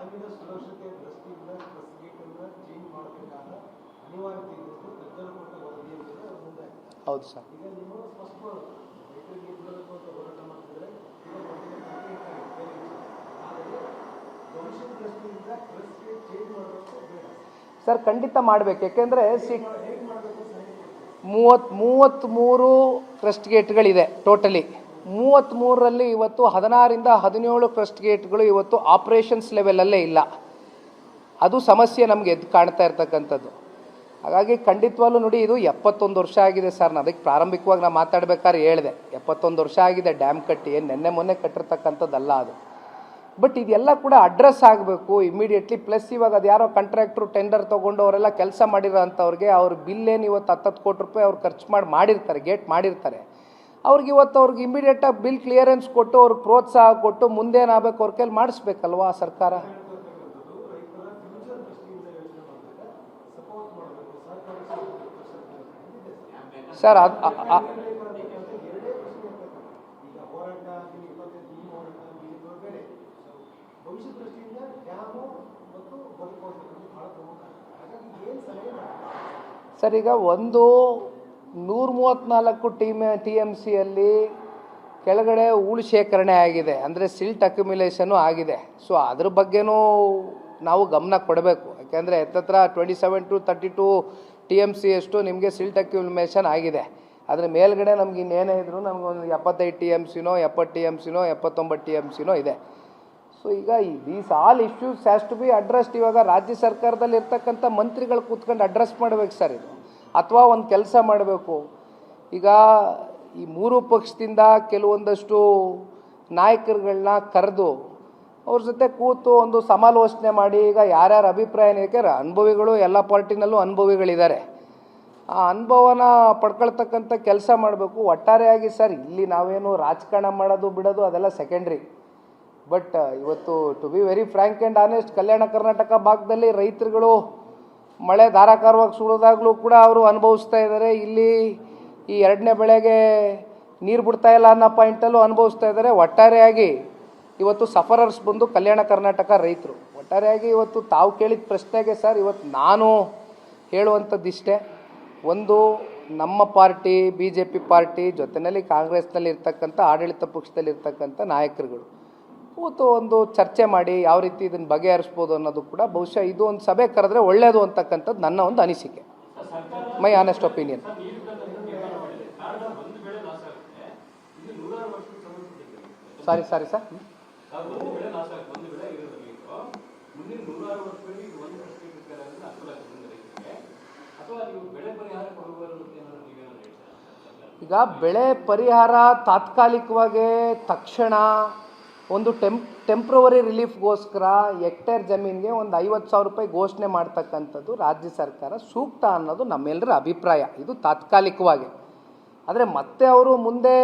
ಡ್ಯಾಮಿನ ಸುರಕ್ಷತೆ ದೃಷ್ಟಿಯಿಂದ ಗೇಟನ್ನು ಚೇಂಜ್ ಮಾಡಬೇಕಾದ ಅನಿವಾರ್ಯತೆ ತಜ್ಞರು ಕೊಟ್ಟ ವರದಿ ಮುಂದೆ. ಹೌದು ಸರ್. ಈಗ ನೀವು ಫಸ್ಟ್ ರೈತರಿಗೆ ಅಂತ ಹೋರಾಟ ಮಾಡ್ತಿದ್ರೆ. ಆದರೆ ಭವಿಷ್ಯದ ದೃಷ್ಟಿಯಿಂದ ಗೇಟ್ ಚೇಂಜ್ ಮಾಡಬೇಕು ಬೇಡ. ಸರ್ ಖಂಡಿತ ಮಾಡಬೇಕು. ಯಾಕೆಂದರೆ ಸಿ ಮೂವತ್ತ್ ಮೂರು ಮೂವತ್ತ್ಮೂರು ಕ್ರಸ್ಟ್ ಗೇಟ್ಗಳಿದೆ ಟೋಟಲಿ ಮೂವತ್ತ್ಮೂರರಲ್ಲಿ ಇವತ್ತು ಹದಿನಾರಿಂದ ಹದಿನೇಳು ಕ್ರಸ್ಟ್ ಗೇಟ್ಗಳು ಇವತ್ತು ಆಪ್ರೇಷನ್ಸ್ ಲೆವೆಲಲ್ಲೇ ಇಲ್ಲ. ಅದು ಸಮಸ್ಯೆ ನಮಗೆ ಎದ್ದು ಕಾಣ್ತಾ ಇರ್ತಕ್ಕಂಥದ್ದು. ಹಾಗಾಗಿ ಖಂಡಿತವಾಗ್ಲೂ ನೋಡಿ, ಇದು ಎಪ್ಪತ್ತೊಂದು ವರ್ಷ ಆಗಿದೆ ಸರ್. ನಾನು ಅದಕ್ಕೆ ಪ್ರಾರಂಭಿಕವಾಗಿ ನಾನು ಮಾತಾಡ್ಬೇಕಾದ್ರೆ ಹೇಳಿದೆ, ಎಪ್ಪತ್ತೊಂದು ವರ್ಷ ಆಗಿದೆ ಡ್ಯಾಮ್ ಕಟ್ಟಿ. ನೆನ್ನೆ ಮೊನ್ನೆ ಕಟ್ಟಿರ್ತಕ್ಕಂಥದ್ದಲ್ಲ ಅದು. ಬಟ್ ಇದೆಲ್ಲ ಕೂಡ ಅಡ್ರೆಸ್ ಆಗಬೇಕು ಇಮಿಡಿಯೇಟ್ಲಿ ಪ್ಲಸ್ ಇವಾಗ ಅದು ಯಾರೋ ಕಾಂಟ್ರಾಕ್ಟ್ರು ಟೆಂಡರ್ ತೊಗೊಂಡು ಅವರೆಲ್ಲ ಕೆಲಸ ಮಾಡಿರೋ ಅಂಥವ್ರಿಗೆ ಅವ್ರ ಬಿಲ್ ಏನು ಇವತ್ತು ಹತ್ತತ್ತು ಕೋಟಿ ರೂಪಾಯಿ ಅವ್ರು ಖರ್ಚು ಮಾಡಿ ಮಾಡಿರ್ತಾರೆ ಗೇಟ್ ಮಾಡಿರ್ತಾರೆ. ಅವ್ರಿಗೆ ಇವತ್ತು ಅವ್ರಿಗೆ ಇಮಿಡಿಯೇಟಾಗಿ ಬಿಲ್ ಕ್ಲಿಯರೆನ್ಸ್ ಕೊಟ್ಟು ಅವ್ರಿಗೆ ಪ್ರೋತ್ಸಾಹ ಕೊಟ್ಟು ಮುಂದೇನಾಗಬೇಕು ಅವ್ರ ಕೈಲಿ ಮಾಡಿಸ್ಬೇಕಲ್ವಾ ಸರ್ಕಾರ? ಸರ್, ಅದು ಸರ್, ಈಗ ಒಂದು ನೂರ ಮೂವತ್ತ್ನಾಲ್ಕು ಟಿ ಟಿ ಎಂ ಸಿಯಲ್ಲಿ ಕೆಳಗಡೆ ಹೂಳು ಶೇಖರಣೆ ಆಗಿದೆ. ಅಂದರೆ ಸಿಲ್ಟ್ ಅಕ್ಯುಮಿಲೇಷನು ಆಗಿದೆ. ಸೊ ಅದ್ರ ಬಗ್ಗೆನೂ ನಾವು ಗಮನ ಕೊಡಬೇಕು. ಯಾಕೆಂದರೆ ಎತ್ತತ್ರ twenty seven to thirty two T M C ಅಷ್ಟು ನಿಮಗೆ ಸಿಲ್ಟ್ ಅಕ್ಯುಮಿಲೇಷನ್ ಆಗಿದೆ. ಅದ್ರ ಮೇಲ್ಗಡೆ ನಮ್ಗೆ ಇನ್ನೇನೇ ಇದ್ರು ನಮಗೊಂದು ಎಪ್ಪತ್ತೈದು ಟಿ ಎಂ ಸಿನೋ ಎಪ್ಪತ್ತು ಟಿ ಎಂ ಸಿನೋ ಎಪ್ಪತ್ತೊಂಬತ್ತು ಟಿ ಎಂ ಸಿನೋ ಇದೆ. ಸೊ ಈಗ these all issues has to be addressed ಇವಾಗ ರಾಜ್ಯ ಸರ್ಕಾರದಲ್ಲಿ ಇರ್ತಕ್ಕಂಥ ಮಂತ್ರಿಗಳು ಕೂತ್ಕೊಂಡು ಅಡ್ರೆಸ್ ಮಾಡ್ಬೇಕು ಸರ್ ಇದು. ಅಥವಾ ಒಂದು ಕೆಲಸ ಮಾಡಬೇಕು. ಈಗ ಈ ಮೂರು ಪಕ್ಷದಿಂದ ಕೆಲವೊಂದಷ್ಟು ನಾಯಕರುಗಳನ್ನ ಕರೆದು ಅವ್ರ ಜೊತೆ ಕೂತು ಒಂದು ಸಮಾಲೋಚನೆ ಮಾಡಿ, ಈಗ ಯಾರ್ಯಾರ ಅಭಿಪ್ರಾಯ ಯಾಕೆಂದ್ರೆ ಅನುಭವಿಗಳು ಎಲ್ಲ ಪಾರ್ಟಿನಲ್ಲೂ ಅನುಭವಿಗಳಿದ್ದಾರೆ. ಆ ಅನುಭವನ ಪಡ್ಕೊಳ್ತಕ್ಕಂಥ ಕೆಲಸ ಮಾಡಬೇಕು. ಒಟ್ಟಾರೆಯಾಗಿ ಸರ್, ಇಲ್ಲಿ ನಾವೇನು ರಾಜಕಾರಣ ಮಾಡೋದು, ಬಿಡೋದು ಅದೆಲ್ಲ ಸೆಕೆಂಡ್ರಿ ಬಟ್ ಇವತ್ತು to be very frank and honest Kalyana Karnataka ಭಾಗದಲ್ಲಿ ರೈತರುಗಳು ಮಳೆ ಧಾರಾಕಾರವಾಗಿ ಸುಳಿದಾಗಲೂ ಕೂಡ ಅವರು ಅನುಭವಿಸ್ತಾ ಇದ್ದಾರೆ. ಇಲ್ಲಿ ಈ ಎರಡನೇ ಬೆಳೆಗೆ ನೀರು ಬಿಡ್ತಾ ಇಲ್ಲ ಅನ್ನೋ ಪಾಯಿಂಟಲ್ಲೂ ಅನುಭವಿಸ್ತಾ ಇದ್ದಾರೆ. ಒಟ್ಟಾರೆಯಾಗಿ ಇವತ್ತು ಸಫರರ್ಸ್ ಬಂದು ಕಲ್ಯಾಣ ಕರ್ನಾಟಕ ರೈತರು. ಒಟ್ಟಾರೆಯಾಗಿ ಇವತ್ತು ತಾವು ಕೇಳಿದ ಪ್ರಶ್ನೆಗೆ ಸರ್, ಇವತ್ತು ನಾನು ಹೇಳುವಂಥದ್ದಿಷ್ಟೇ ಒಂದು, ನಮ್ಮ party B J P party, ಜೊತೆಯಲ್ಲಿ ಕಾಂಗ್ರೆಸ್ನಲ್ಲಿ ಇರ್ತಕ್ಕಂಥ ಆಡಳಿತ ಪಕ್ಷದಲ್ಲಿ ಇರ್ತಕ್ಕಂಥ ನಾಯಕರುಗಳು. ಕೂತು ಒಂದು ಚರ್ಚೆ ಮಾಡಿ ಯಾವ ರೀತಿ ಇದನ್ನು ಬಗೆಹರಿಸ್ಬೋದು ಅನ್ನೋದು ಕೂಡ ಬಹುಶಃ ಇದು ಒಂದು ಸಭೆ ಕರೆದ್ರೆ ಒಳ್ಳೆಯದು ಅಂತಕ್ಕಂಥದ್ದು ನನ್ನ ಒಂದು ಅನಿಸಿಕೆ. My honest opinion sorry sorry sir ಈಗ ಬೆಳೆ ಪರಿಹಾರ ತಾತ್ಕಾಲಿಕವಾಗಿ ತಕ್ಷಣ ಒಂದು ಟೆಂಪ್ ಟೆಂಪ್ರವರಿ ರಿಲೀಫ್ಗೋಸ್ಕರ ಹೆಕ್ಟೇರ್ ಜಮೀನಿಗೆ ಒಂದು ಐವತ್ತು ಸಾವಿರ ರೂಪಾಯಿ ಘೋಷಣೆ ಮಾಡ್ತಕ್ಕಂಥದ್ದು ರಾಜ್ಯ ಸರ್ಕಾರ. ಸೂಕ್ತ ಅನ್ನೋದು ನಮ್ಮೆಲ್ಲರ ಅಭಿಪ್ರಾಯ. ಇದು ತಾತ್ಕಾಲಿಕವಾಗಿ. ಆದರೆ ಮತ್ತೆ ಅವರು ಮುಂದೆ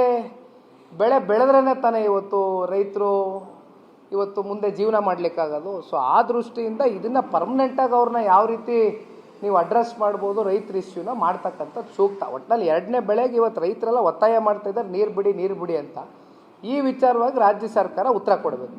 ಬೆಳೆ ಬೆಳೆದ್ರೇ ತಾನೇ ಇವತ್ತು ರೈತರು ಇವತ್ತು ಮುಂದೆ ಜೀವನ ಮಾಡಲಿಕ್ಕಾಗೋದು. ಸೊ, ಆ ದೃಷ್ಟಿಯಿಂದ ಇದನ್ನು ಪರ್ಮನೆಂಟಾಗಿ ಅವ್ರನ್ನ ಯಾವ ರೀತಿ ನೀವು ಅಡ್ರೆಸ್ ಮಾಡ್ಬೋದು, ರೈತರ ಇಶ್ಯೂನ ಮಾಡ್ತಕ್ಕಂಥದ್ದು ಸೂಕ್ತ. ಒಟ್ಟಿನಲ್ಲಿ ಎರಡನೇ ಬೆಳೆಗೆ ಇವತ್ತು ರೈತರೆಲ್ಲ ಒತ್ತಾಯ ಮಾಡ್ತಾ ಇದ್ದಾರೆ, ನೀರು ಬಿಡಿ ನೀರು ಬಿಡಿ ಅಂತ. ಈ ವಿಚಾರವಾಗಿ ರಾಜ್ಯ ಸರ್ಕಾರ ಉತ್ತರ ಕೊಡಬೇಕು.